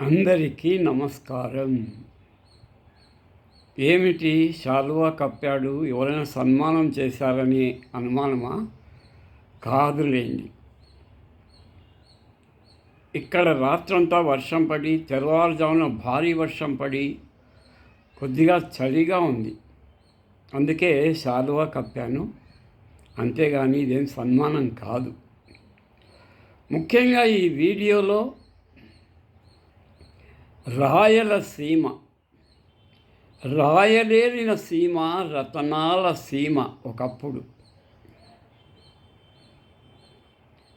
అందరికీ నమస్కారం. ఏమిటి? శాలువా కప్పాడు ఎవరైనా సన్మానం చేశారని అనుమానమా? కాదులేండి. ఇక్కడ రాత్రంతా వర్షం పడి తెల్లవారుజామున భారీ వర్షం పడి కొద్దిగా చలిగా ఉంది. అందుకే శాలువా కప్పాను. అంతేగాని ఇదేం సన్మానం కాదు. ముఖ్యంగా ఈ వీడియోలో రాయలసీమ రాయలేరిన సీమ రతనాల సీమ ఒకప్పుడు.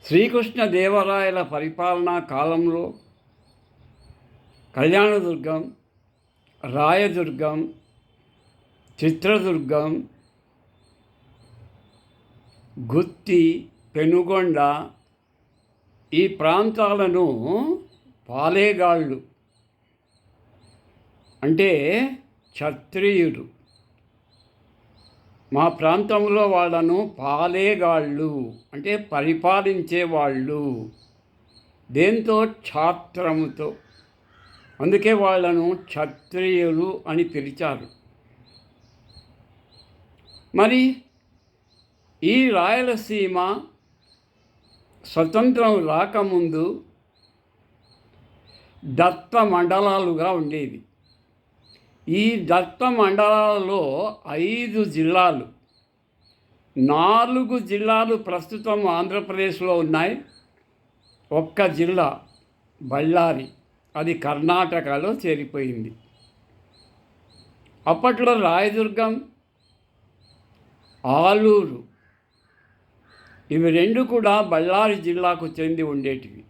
శ్రీకృష్ణ దేవరాయల పరిపాలనా కాలంలో కళ్యాణదుర్గం రాయదుర్గం చిత్రదుర్గం గుత్తి పెనుగొండ ఈ ప్రాంతాలను పాలేగాళ్ళు అంటే క్షత్రియుడు. మా ప్రాంతంలో వాళ్ళను పాలేగాళ్ళు అంటే పరిపాలించేవాళ్ళు. దేంతో? ఛాత్రముతో అందుకే వాళ్ళను క్షత్రియులు అని పిలిచారు. మరి ఈ రాయలసీమ స్వతంత్రం రాకముందు దత్త మండలాలుగా ఉండేవి ఈ దత్త మండలాలలో ఐదు జిల్లాలు. నాలుగు జిల్లాలు ప్రస్తుతం ఆంధ్రప్రదేశ్లో ఉన్నాయి. ఒక్క జిల్లా బళ్ళారి అది కర్ణాటకలో చేరిపోయింది. అప్పట్లో రాయదుర్గం ఆలూరు ఇవి రెండు కూడా బళ్ళారి జిల్లాకు చెంది ఉండేటివి.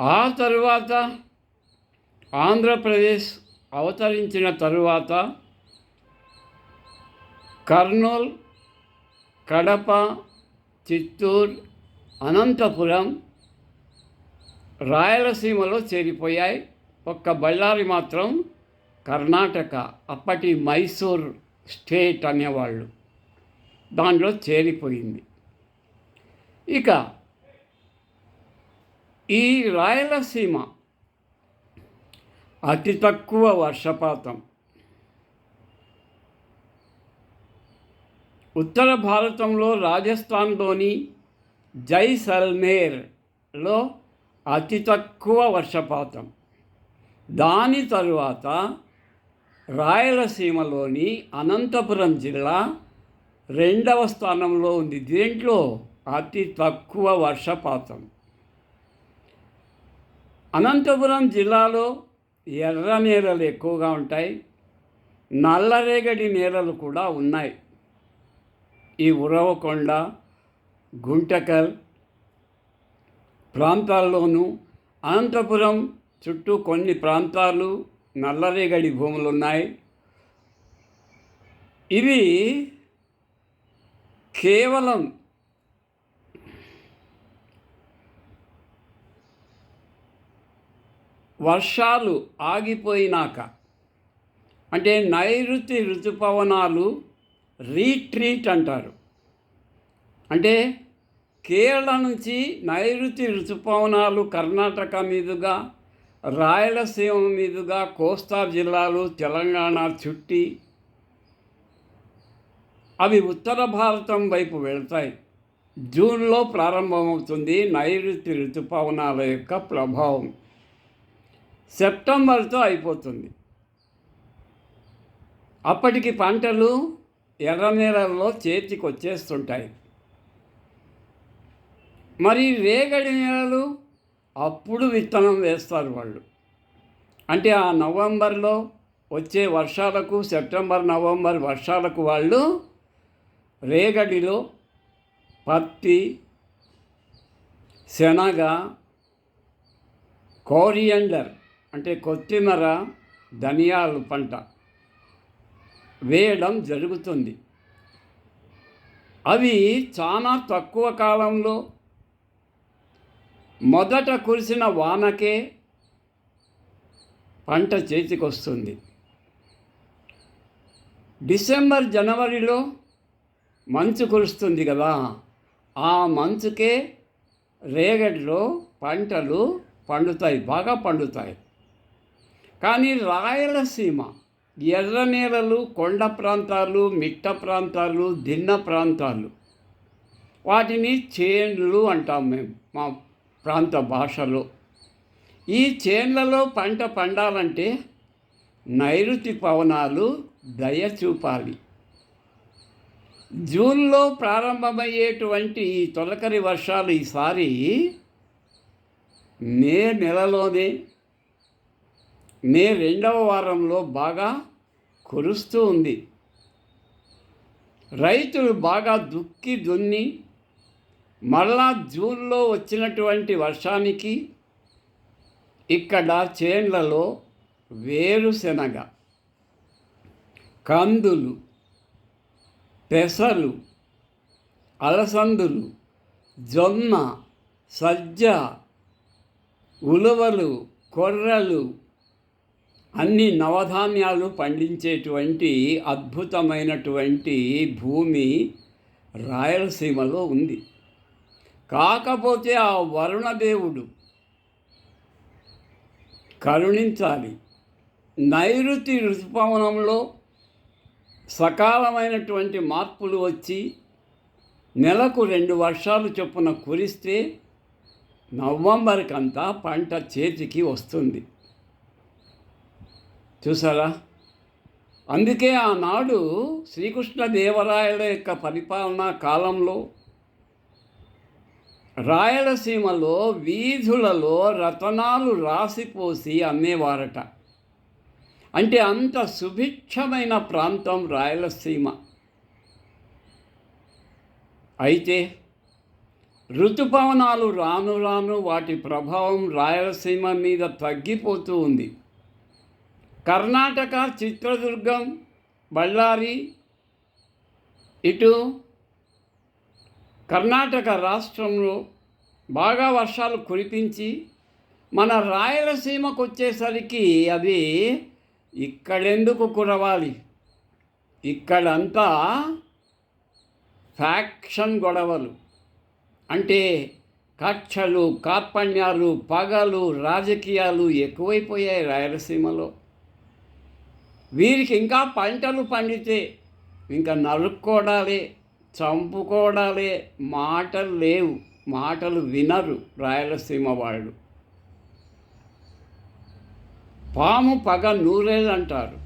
ఆ తరువాత ఆంధ్రప్రదేశ్ అవతరించిన తరువాత కర్నూల్ కడప చిత్తూరు అనంతపురం రాయలసీమలో చేరిపోయాయి. ఒక్క బళ్ళారి మాత్రం కర్ణాటక అప్పటి మైసూర్ స్టేట్ అనేవాళ్ళు దాంట్లో చేరిపోయింది. ఇక ఈ రాయలసీమ అతి తక్కువ వర్షపాతం. ఉత్తర భారతంలో రాజస్థాన్లోని జైసల్మేర్లో అతి తక్కువ వర్షపాతం. దాని తరువాత రాయలసీమలోని అనంతపురం జిల్లా రెండవ స్థానంలో ఉంది. దీంట్లో అతి తక్కువ వర్షపాతం. అనంతపురం జిల్లాలో ఎర్ర నేలలు ఎక్కువగా ఉంటాయి. నల్లరేగడి నేలలు కూడా ఉన్నాయి. ఈ ఉరవకొండ గుంటకల్ ప్రాంతాల్లోనూ అనంతపురం చుట్టూ కొన్ని ప్రాంతాలు నల్లరేగడి భూములు ఉన్నాయి. ఇవి కేవలం వర్షాలు ఆగిపోయినాక. అంటే నైరుతి ఋతుపవనాలు రీట్రీట్ అంటారు. అంటే కేరళ నుంచి నైరుతి ఋతుపవనాలు కర్ణాటక మీదుగా రాయలసీమ మీదుగా కోస్తా జిల్లాలు తెలంగాణ చుట్టి అవి ఉత్తర భారతం వైపు వెళ్తాయి. జూన్లో ప్రారంభమవుతుంది నైరుతి ఋతుపవనాల యొక్క ప్రభావం. సెప్టెంబర్తో అయిపోతుంది. అప్పటికి పంటలు ఎర్ర నేలల్లో చేతికి వచ్చేస్తుంటాయి మరి రేగడి నేలలు అప్పుడు విత్తనం వేస్తారు వాళ్ళు. అంటే ఆ నవంబర్లో వచ్చే వర్షాలకు సెప్టెంబర్ నవంబర్ వర్షాలకు వాళ్ళు రేగడిలో పత్తి శనగ కోరియండర్ అంటే కొత్తిమీర ధనియాలు పంట వేయడం జరుగుతుంది. అవి చాలా తక్కువ కాలంలో మొదట కురిసిన వానకే పంట చేతికొస్తుంది. డిసెంబర్ జనవరిలో మంచు కురుస్తుంది కదా ఆ మంచుకే రేగడిలో పంటలు పండుతాయి బాగా పండుతాయి. కానీ రాయలసీమ ఎర్ర నేలలు కొండ ప్రాంతాలు మిట్ట ప్రాంతాలు దిన్న ప్రాంతాలు. వాటిని చేన్లు అంటాం మేము మా ప్రాంత భాషలో. ఈ చేన్లలో పంట పండాలంటే నైరుతి పవనాలు దయ చూపాలి. జూన్లో ప్రారంభమయ్యేటువంటి ఈ తొలకరి వర్షాలు ఈసారి మే నెలలోనే మే రెండవ వారంలో బాగా కురుస్తూ ఉంది. రైతులు బాగా దుక్కి దున్ని మళ్ళా జూన్లో వచ్చినటువంటి వర్షానికి ఇక్కడ చేన్లలో వేరుశనగ కందులు పెసలు అలసందులు జొన్న సజ్జ ఉలవలు కొర్రలు అన్ని నవధాన్యాలు పండించేటువంటి అద్భుతమైనటువంటి భూమి రాయలసీమలో ఉంది. కాకపోతే ఆ వరుణదేవుడు కరుణించాలి. నైరుతి ఋతుపవనంలో సకాలమైనటువంటి మార్పులు వచ్చి నెలకు రెండు వర్షాలు చొప్పున కురిస్తే నవంబర్కంతా పంట చేతికి వస్తుంది. చూసారా అందుకే ఆనాడు శ్రీకృష్ణదేవరాయల యొక్క పరిపాలనా కాలంలో రాయలసీమలో వీధులలో రతనాలు రాసిపోసి అమ్మేవారట. అంటే అంత సుభిక్షమైన ప్రాంతం రాయలసీమ. అయితే ఋతుపవనాలు రాను రాను వాటి ప్రభావం రాయలసీమ మీద తగ్గిపోతూ ఉంది. కర్ణాటక చిత్రదుర్గం బళ్ళారి ఇటు కర్ణాటక రాష్ట్రంలో బాగా వర్షాలు కురిపించి మన రాయలసీమకు వచ్చేసరికి అది ఇక్కడెందుకు కురవాలి? ఇక్కడంతా ఫ్యాక్షన్ గొడవలు. అంటే కక్షలు కార్పణ్యాలు పగలు రాజకీయాలు ఎక్కువైపోయాయి రాయలసీమలో. వీరికి ఇంకా పంటలు పండితే ఇంకా నలుక్కోడాలి చంపుకోవడాలి మాటలు లేవు మాటలు వినరు రాయలసీమ వాళ్ళు. పాము పగ నూరేదంటారు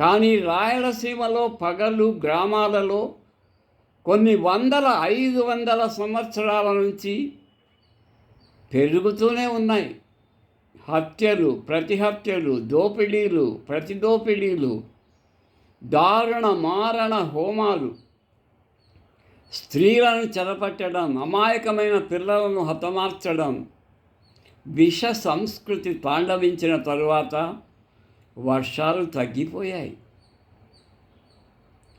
కానీ రాయలసీమలో పగలు గ్రామాలలో కొన్ని వందల ఐదు వందల సంవత్సరాల నుంచి పెరుగుతూనే ఉన్నాయి. హత్యలు ప్రతి హత్యలు దోపిడీలు ప్రతి దోపిడీలు దారుణ మారణ హోమాలు. స్త్రీలను చెరపట్టడం అమాయకమైన పిల్లలను హతమార్చడం విష సంస్కృతి తాండవించిన తరువాత వర్షాలు తగ్గిపోయాయి.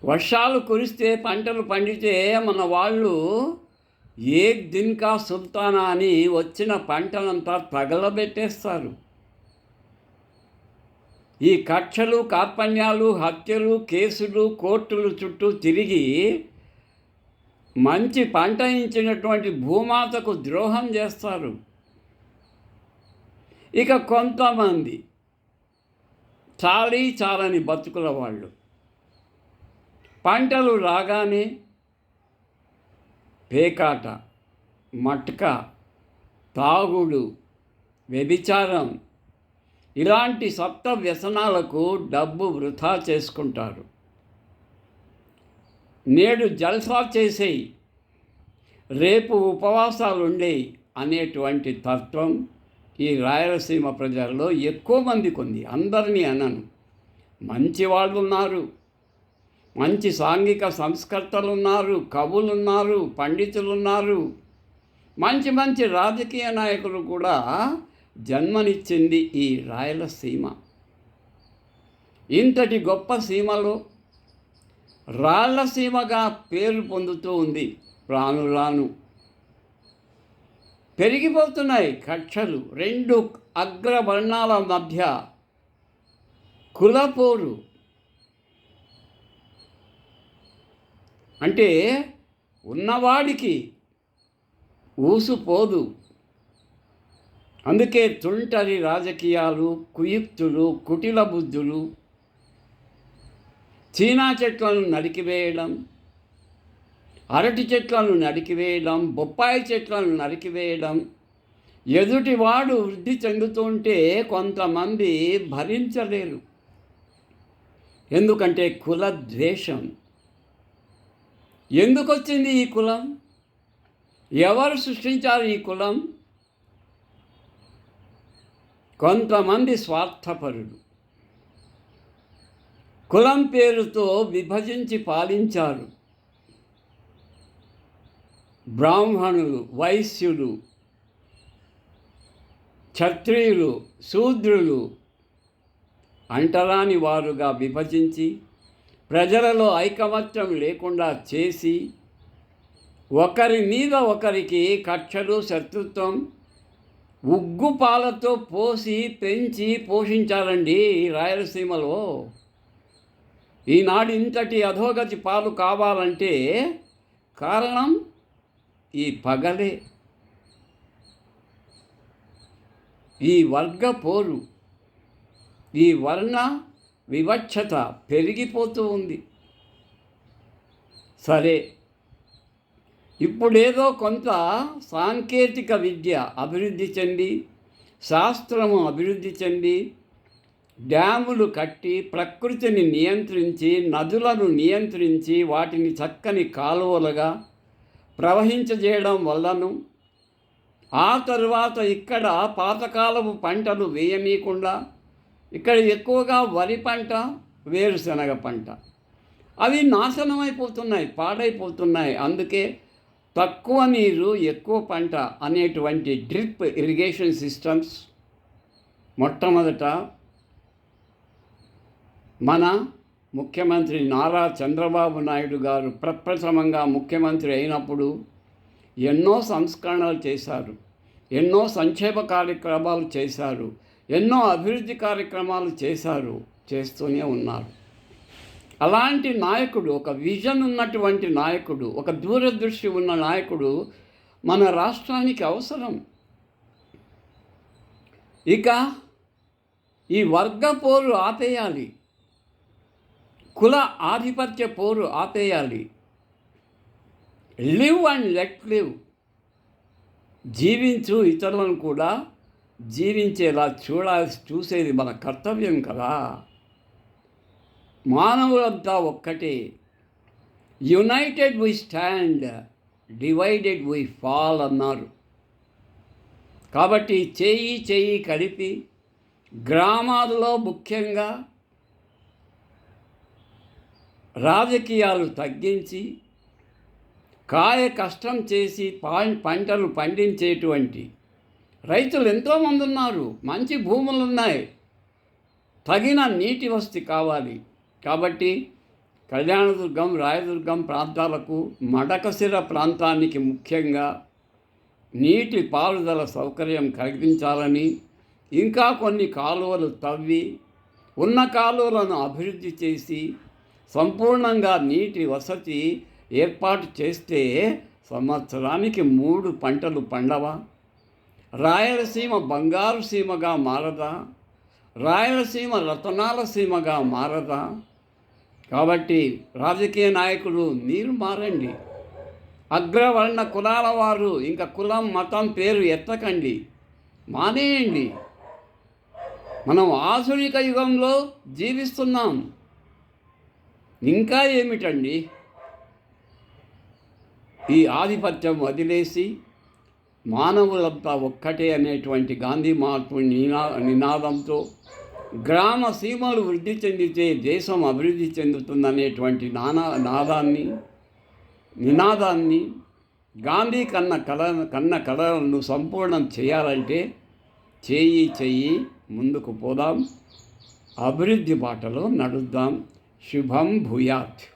వర్షాలు కురిస్తే పంటలు పండితే మన వాళ్ళు ఏ దిన్కా సుల్తానా అని వచ్చిన పంటలంతా తగలబెట్టేస్తారు. ఈ కక్షలు కార్పణ్యాలు హత్యలు కేసులు కోర్టులు చుట్టూ తిరిగి మంచి పంట ఇచ్చినటువంటి భూమాతకు ద్రోహం చేస్తారు. ఇక కొంతమంది చాలీ చాలని బతుకుల వాళ్ళు. పంటలు రాగానే పేకాట మట్క తాగుడు వ్యభిచారం ఇలాంటి సప్త వ్యసనాలకు డబ్బు వృధా చేసుకుంటారు. నేడు జల్సా చేసేయి రేపు ఉపవాసాలుండే అనేటువంటి తత్వం ఈ రాయలసీమ ప్రజల్లో ఎక్కువ మందికి ఉంది. అందరినీ అనను. మంచి వాళ్ళు ఉన్నారు మంచి సాంఘిక సంస్కర్తలు ఉన్నారు కవులు ఉన్నారు పండితులు ఉన్నారు మంచి మంచి రాజకీయ నాయకులు కూడా జన్మనిచ్చింది ఈ రాయలసీమ. ఇంతటి గొప్ప సీమలో రాళ్ళసీమగా పేరు పొందుతూ ఉంది రాను రాను పెరిగిపోతున్నాయి కక్షలు రెండు అగ్రవర్ణాల మధ్య కులపోరు. అంటే ఉన్నవాడికి ఊసుపోదు అందుకే తుంటరి రాజకీయాలు కుయుక్తులు కుటిల బుద్ధులు చీనా చెట్లను నరికివేయడం అరటి చెట్లను నరికివేయడం బొప్పాయి చెట్లను నరికివేయడం ఎదుటివాడు వృద్ధి చెందుతుంటే కొంతమంది భరించలేరు. ఎందుకంటే కుల ద్వేషం. ఎందుకు వచ్చింది ఈ కులం? ఎవరు సృష్టించారు ఈ కులం? కొంతమంది స్వార్థపరుడు కులం పేరుతో విభజించి పాలించారు. బ్రాహ్మణులు వైశ్యులు క్షత్రియులు శూద్రులు అంటరాని వారుగా విభజించి ప్రజలలో ఐకమత్యం లేకుండా చేసి ఒకరి మీద ఒకరికి కక్షలు శత్రుత్వం ఉగ్గుపాలతో పోసి పెంచి పోషించాలండి రాయలసీమలో. ఈనాడు ఇంతటి అధోగతి పాలు కావాలంటే కారణం ఈ పగలే. ఈ వర్గ పోరు ఈ వర్ణ వివక్షత పెరిగిపోతూ ఉంది. సరే ఇప్పుడేదో కొంత సాంకేతిక విద్య అభివృద్ధి చెంది శాస్త్రము అభివృద్ధి చెంది డ్యాములు కట్టి ప్రకృతిని నియంత్రించి నదులను నియంత్రించి వాటిని చక్కని కాలువలుగా ప్రవహించజేయడం వల్లను ఆ తరువాత ఇక్కడ పాతకాలపు పంటలు వేయనీయకుండా ఇక్కడ ఎక్కువగా వరి పంట వేరుశనగ పంట. అవి నాశనం అయిపోతున్నాయి పాడైపోతున్నాయి. అందుకే తక్కువ నీరు ఎక్కువ పంట అనేటువంటి డ్రిప్ ఇరిగేషన్ సిస్టమ్స్ మొట్టమొదట మన ముఖ్యమంత్రి నారా చంద్రబాబు నాయుడు గారు ప్రప్రథమంగా ముఖ్యమంత్రి అయినప్పుడు ఎన్నో సంస్కరణలు చేశారు ఎన్నో సంక్షేమ కార్యక్రమాలు చేశారు. ఎన్నో అభివృద్ధి కార్యక్రమాలు చేశారు చేస్తూనే ఉన్నారు. అలాంటి నాయకుడు ఒక విజన్ ఉన్నటువంటి నాయకుడు ఒక దూరదృష్టి ఉన్న నాయకుడు మన రాష్ట్రానికి అవసరం. ఇక ఈ వర్గ పోరు ఆపేయాలి. కుల ఆధిపత్య పోరు ఆపేయాలి. Live and let live. జీవించు ఇతరులను కూడా జీవించేలా చూడాల్సి చూసేది మన కర్తవ్యం కదా. మానవులంతా ఒక్కటే. United we stand divided we fall అన్నారు. కాబట్టి చేయి చేయి కలిపి గ్రామాల్లో ముఖ్యంగా రాజకీయాలు తగ్గించి కాయ కష్టం చేసి పంటలు పండించేటువంటి రైతులు ఎంతోమంది ఉన్నారు మంచి భూములు ఉన్నాయి తగిన నీటి వసతి కావాలి. కాబట్టి కళ్యాణదుర్గం రాయదుర్గం ప్రాంతాలకు మడకసిర ప్రాంతానికి ముఖ్యంగా నీటి పారుదల సౌకర్యం కల్పించాలని ఇంకా కొన్ని కాలువలు తవ్వి ఉన్న కాలువలను అభివృద్ధి చేసి సంపూర్ణంగా నీటి వసతి ఏర్పాటు చేస్తే సంవత్సరానికి మూడు పంటలు పండవా? రాయలసీమ బంగారు సీమగా మారదా? రాయలసీమ రతనాల సీమగా మారదా? కాబట్టి రాజకీయ నాయకులు మీరు మారండి. అగ్రవర్ణ కులాల వారు ఇంకా కులం మతం పేరు ఎత్తకండి. మానేయండి. మనం ఆధునిక యుగంలో జీవిస్తున్నాం. ఇంకా ఏమిటండి? ఈ ఆధిపత్యం వదిలేసి మానవులంతా ఒక్కటే అనేటువంటి గాంధీ మహాత్ముడి నినా నినాదంతో గ్రామ సీమలు వృద్ధి చెందితే దేశం అభివృద్ధి చెందుతుందనేటువంటి నానా నాదాన్ని నినాదాన్ని గాంధీ కన్న కళ కన్న కళలను సంపూర్ణం చేయాలంటే చేయి చెయ్యి ముందుకు పోదాం. అభివృద్ధి బాటలో నడుద్దాం. శుభం భూయాత్.